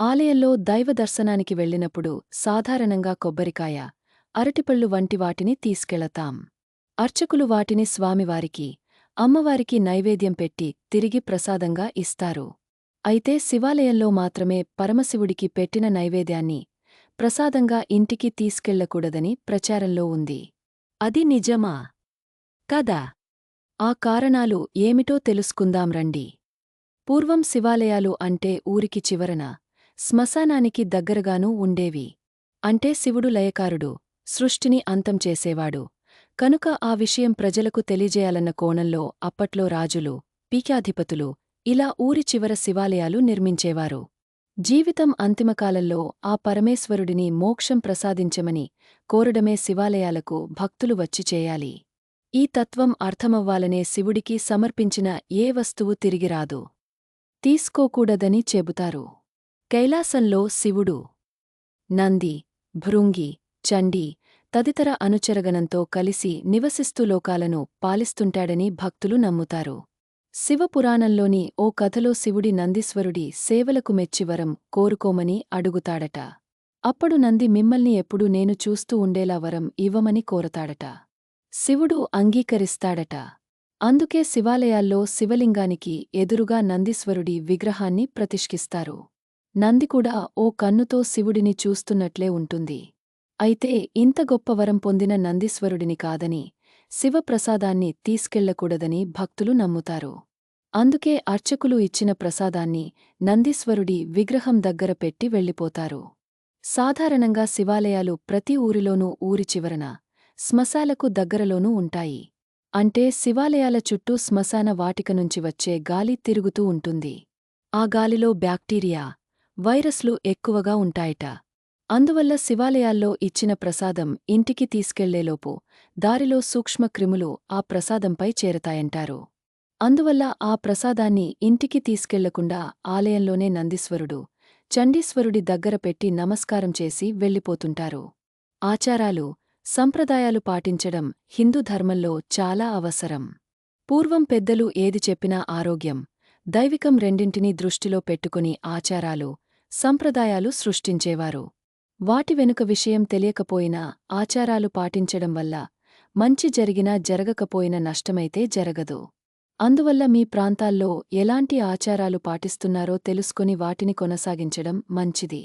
ఆలయంలో దైవ దర్శనానికి వెళ్ళినప్పుడు సాధారణంగా కొబ్బరికాయ అరటిపళ్ళు వంటి వాటిని తీసుకెళతాం. అర్చకులు వాటిని స్వామివారికి అమ్మవారికి నైవేద్యం పెట్టి తిరిగి ప్రసాదంగా ఇస్తారు. అయితే శివాలయంలో మాత్రమే పరమశివుడికి పెట్టిన నైవేద్యాన్ని ప్రసాదంగా ఇంటికి తీసుకెళ్ళకూడదని ప్రచారంలో ఉంది. అది నిజమా? కదా? ఆ కారణాలు ఏమిటో తెలుసుకుందాం రండి. పూర్వం శివాలయాలు అంటే ఊరికి చివరన శ్మశానానికి దగ్గరగానూ ఉండేవి. అంటే శివుడు లయకారుడు సృష్టిని అంతం చేసేవాడు. కనుక ఆ విషయం ప్రజలకు తెలియజేయాలన్న కోణంలో అప్పట్లో రాజులు పీకాధిపతులు ఇలా ఊరి చివర శివాలయాలు నిర్మించేవారు. జీవితం అంతిమకాలంలో ఆ పరమేశ్వరుడిని మోక్షం ప్రసాదించమని కోరడమే శివాలయాలకు భక్తులు వచ్చి చేయాలి. ఈ తత్వం అర్థమవ్వాలనే శివుడికి సమర్పించిన ఏ వస్తువు తిరిగిరాదు తీసుకోకూడదని చెబుతారు. కైలాసంలో శివుడు నంది భృంగి చండీ తదితర అనుచరగణంతో కలిసి నివసిస్తూ లోకాలను పాలిస్తుంటాడని భక్తులు నమ్ముతారు. శివపురాణంలోని ఓ కథలో శివుడి నందీశ్వరుడి సేవలకు మెచ్చివరం కోరుకోమని అడుగుతాడట. అప్పుడు నంది మిమ్మల్ని ఎప్పుడూ నేను చూస్తూ ఉండేలా వరం ఇవ్వమని కోరతాడట. శివుడు అంగీకరిస్తాడట. అందుకే శివాలయాల్లో శివలింగానికి ఎదురుగా నందీశ్వరుడి విగ్రహాన్ని ప్రతిష్ఠిస్తారు. నంది కూడా ఓ కన్నుతో శివుడిని చూస్తున్నట్లే ఉంటుంది. అయితే ఇంత గొప్ప వరం పొందిన నందీశ్వరుడిని కాదని శివప్రసాదాన్ని తీసుకెళ్ళకూడదని భక్తులు నమ్ముతారు. అందుకే అర్చకులు ఇచ్చిన ప్రసాదాన్ని నందీశ్వరుడి విగ్రహం దగ్గర పెట్టి వెళ్ళిపోతారు. సాధారణంగా శివాలయాలు ప్రతి ఊరిలోనూ ఊరి చివరన శ్మశాలకు దగ్గరలోనూ ఉంటాయి. అంటే శివాలయాల చుట్టూ శ్మశాన వాటిక నుంచి వచ్చే గాలి తిరుగుతూ ఉంటుంది. ఆ గాలిలో బ్యాక్టీరియా వైరస్లు ఎక్కువగా ఉంటాయట. అందువల్ల శివాలయాల్లో ఇచ్చిన ప్రసాదం ఇంటికి తీసుకెళ్ళేలోపు దారిలో సూక్ష్మక్రిములు ఆ ప్రసాదంపై చేరతాయంటారు. అందువల్ల ఆ ప్రసాదాన్ని ఇంటికి తీసుకెళ్ళకుండా ఆలయంలోనే నందీశ్వరుడు చండీశ్వరుడి దగ్గర పెట్టి నమస్కారం చేసి వెళ్ళిపోతుంటారు. ఆచారాలు సంప్రదాయాలు పాటించడం హిందూ ధర్మంలో చాలా అవసరం. పూర్వం పెద్దలు ఏది చెప్పినా ఆరోగ్యం దైవికం రెండింటినీ దృష్టిలో పెట్టుకుని ఆచారాలు సంప్రదాయాలు సృష్టించేవారు. వాటి వెనుక విషయం తెలియకపోయినా ఆచారాలు పాటించడం వల్ల మంచి జరిగినా జరగకపోయిన నష్టమైతే జరగదు. అందువల్ల మీ ప్రాంతాల్లో ఎలాంటి ఆచారాలు పాటిస్తున్నారో తెలుసుకుని వాటిని కొనసాగించడం మంచిది.